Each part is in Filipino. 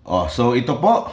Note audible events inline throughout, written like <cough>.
Oh, so ito po,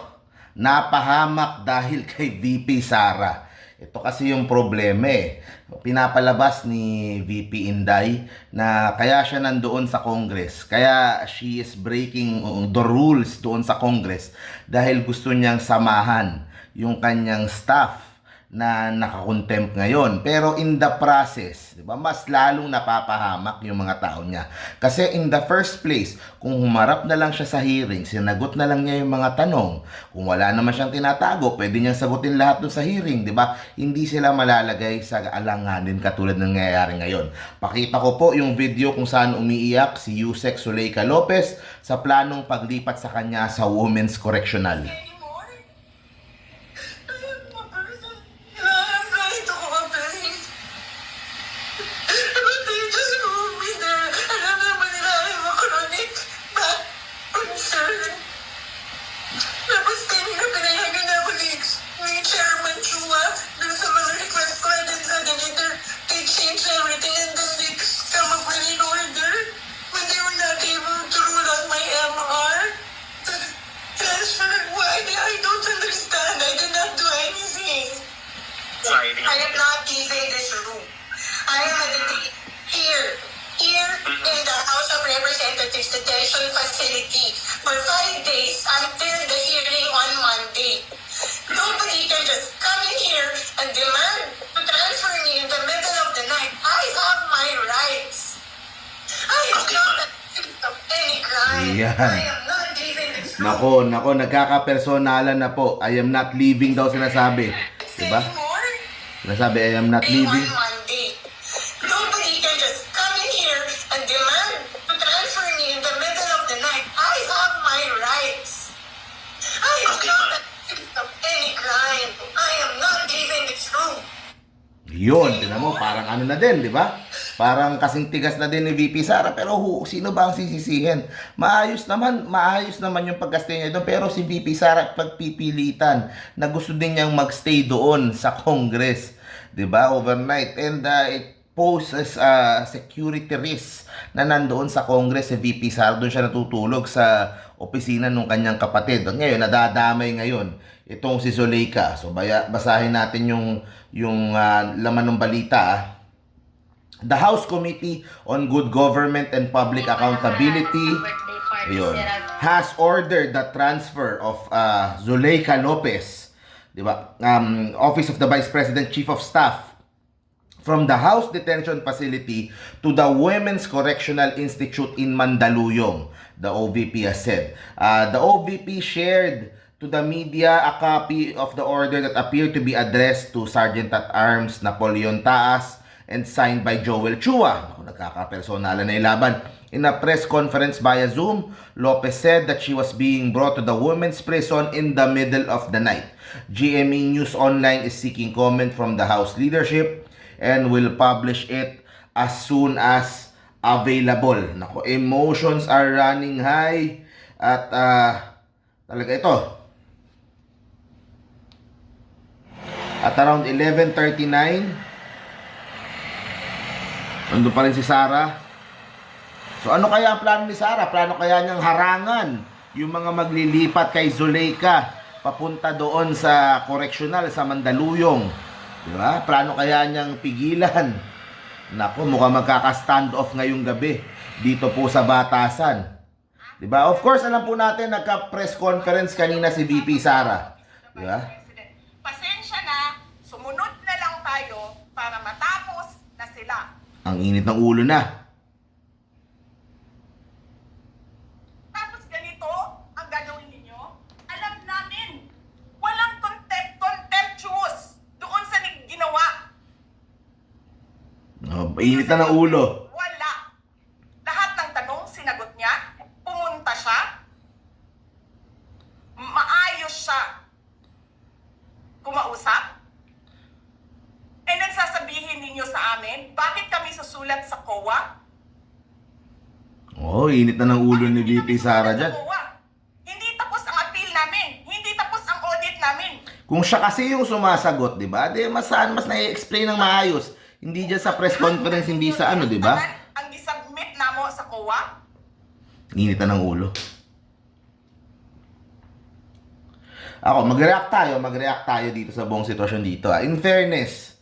napahamak dahil <laughs> kay VP Sara. Ito kasi yung problema eh. Pinapalabas ni VP Inday na kaya siya nandoon sa Congress. Kaya she is breaking uh, the rules doon sa Congress dahil gusto niyang samahan yung kanyang staff na nakakontempt ngayon. Pero in the process, di ba, mas lalong napapahamak yung mga tao niya. Kasi in the first place, kung humarap na lang siya sa hearing, sinagot na lang niya yung mga tanong, kung wala naman siyang tinatago, pwede niyang sagutin lahat dun sa hearing, di ba? Hindi sila malalagay sa alanganin katulad ng nangyayari ngayon. Pakita ko po yung video kung saan umiiyak si Yusek Zuleika Lopez sa planong paglipat sa kanya sa Women's Correctional. Representatives detention facility for five days until the hearing on Monday. Nobody can just come in here and demand to transfer me in the middle of the night. I have my rights. I am not accused of any crime. Yan. I am not leaving this room. Nako, nako, nagkakapersonalan na po. I am not leaving daw sinasabi. Diba? Sinasabi, I am not leaving. Nobody can just come in here and demand Yun, tinan mo, parang ano na din, di ba? Parang kasing tigas na din ni VP Sara. Pero hu, sino ba ang sisisihin? Maayos naman, maayos naman yung pagkastay niya doon. Pero si VP Sara pagpipilitan na gusto din niyang magstay doon sa Congress. Di ba? Overnight. And uh, it poses a security risk na nandoon sa Congress si VP Sara. Doon siya natutulog sa opisina ng kanyang kapatid. At ngayon, nadadamay ngayon itong si Zuleika. So, baya, basahin natin yung, yung ah, laman ng balita. ah. The House Committee on Good Government and Public Accountability ayun, has ordered the transfer of uh, Zuleika Lopez, di ba? Um, Office of the Vice President Chief of Staff from the House Detention Facility to the Women's Correctional Institute in Mandaluyong, the OVP has said. Uh, the OVP shared to the media a copy of the order that appeared to be addressed to Sergeant at Arms Napoleon Taas and signed by Joel Chua. Ako, nagkakapersonalan na ilaban. In a press conference via Zoom, Lopez said that she was being brought to the women's prison in the middle of the night. GME News Online is seeking comment from the House leadership and will publish it as soon as available. Nako, emotions are running high at ah, talaga ito. At around 11.39, nandun pa rin si Sarah. So ano kaya ang plano ni Sarah? Plano kaya niyang harangan yung mga maglilipat kay Zuleika papunta doon sa correctional sa Mandaluyong. Di ba? Plano kaya niyang pigilan. Nako, mukhang magkaka-stand off ngayong gabi dito po sa Batasan. Di ba? Of course, alam po natin nagka-press conference kanina si VP Sara. Di ba? President. Pasensya na, sumunod na lang tayo para matapos na sila. Ang init ng ulo na. Tapos ganito ang gagawin ninyo? Alam namin, walang contempt, contemptuous doon sa nig- ginawa. Oh, init na ng ulo. Wala. Lahat ng tanong sinagot niya, pumunta siya, maayos siya kumausap, and then sasabihin ninyo sa amin, bakit kami susulat sa COA? Oh, init na ng ulo ni VP Sara dyan. Hindi tapos ang appeal namin. Hindi tapos ang audit namin. Kung siya kasi yung sumasagot, di ba? Di mas saan mas na-explain ng maayos. Hindi dyan sa press conference, hindi sa ano, di ba? Ang gisubmit namo sa COA, Init na ng ulo. Ako, mag-react tayo, mag-react tayo dito sa buong sitwasyon dito. ah. In fairness,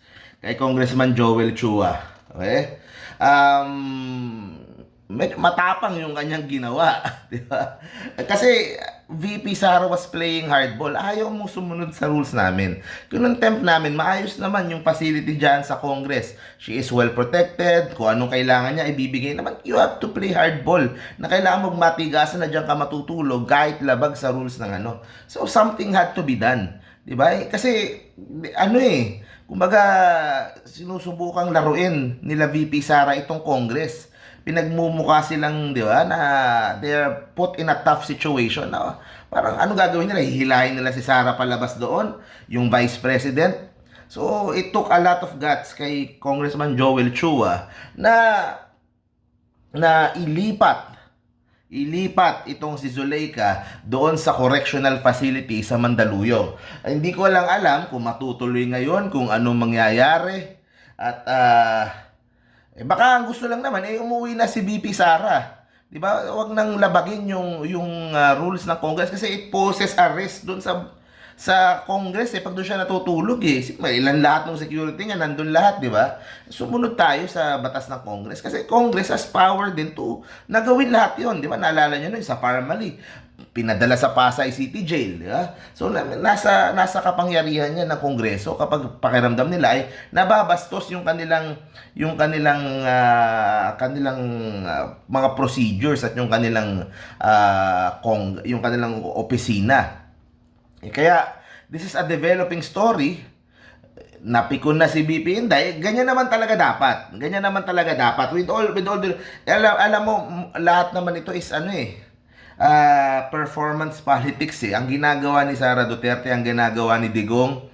kay Congressman Joel Chua, okay? Um, medyo matapang yung kanyang ginawa, <laughs> di ba? Kasi VP Sara was playing hardball. Ayaw mo sumunod sa rules namin. Kinontempt namin, maayos naman yung facility dyan sa Congress. She is well protected. Kung anong kailangan niya, ibibigay naman. You have to play hardball. Na kailangan mong matigasan na dyan ka matutulog kahit labag sa rules ng ano. So, something had to be done. Di ba? Eh, Kasi, ano eh, kumbaga, sinusubukang laruin nila VP Sara itong Congress pinagmumukha silang, di ba, na they're put in a tough situation. Na, parang ano gagawin nila? Hihilahin nila si Sara palabas doon, yung vice president. So, it took a lot of guts kay Congressman Joel Chua na na ilipat ilipat itong si Zuleika doon sa correctional facility sa Mandaluyong. Ay, hindi ko lang alam kung matutuloy ngayon, kung anong mangyayari. At ah, eh baka ang gusto lang naman eh umuwi na si BP Sara. 'Di ba? Huwag nang labagin yung yung ah, rules ng Congress kasi it poses a risk doon sa sa Congress eh pag doon siya natutulog eh. May ilan lahat ng security niya nandun lahat, 'di ba? Sumunod tayo sa batas ng Congress kasi Congress has power din to nagawin lahat 'yon, 'di ba? Naalala niyo noon sa Parmali pinadala sa Pasay City Jail, di ba? So na- nasa nasa kapangyarihan niya ng Kongreso kapag pakiramdam nila ay nababastos yung kanilang yung kanilang ah, kanilang ah, mga procedures at yung kanilang ah, kong yung kanilang opisina. Eh, kaya this is a developing story napikon na si BP Inday, ganyan naman talaga dapat. Ganyan naman talaga dapat. With all, with all the, alam, alam mo, lahat naman ito is ano eh, ah, performance politics eh. Ang ginagawa ni Sara Duterte, ang ginagawa ni Digong,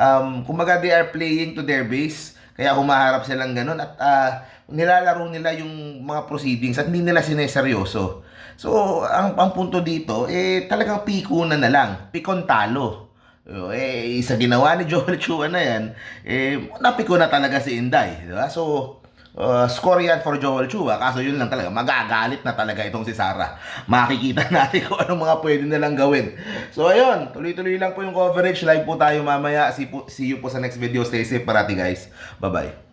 um, kumbaga they are playing to their base, kaya humaharap silang ganun at ah, nilalaro nila yung mga proceedings at hindi nila sineseryoso. So, ang, ang punto dito, eh, talagang piko na na lang. Pikon talo. Eh, sa ginawa ni <laughs> Joel Chua na yan, eh, napiko na talaga si Inday. Di ba? So, uh, score yan for Joel Chua. Kaso yun lang talaga, magagalit na talaga itong si Sarah. Makikita <laughs> natin kung anong mga pwede nilang gawin. So, ayun, tuloy-tuloy lang po yung coverage. Live po tayo mamaya. See, po, see you po sa next video. Stay safe parati guys. Bye-bye.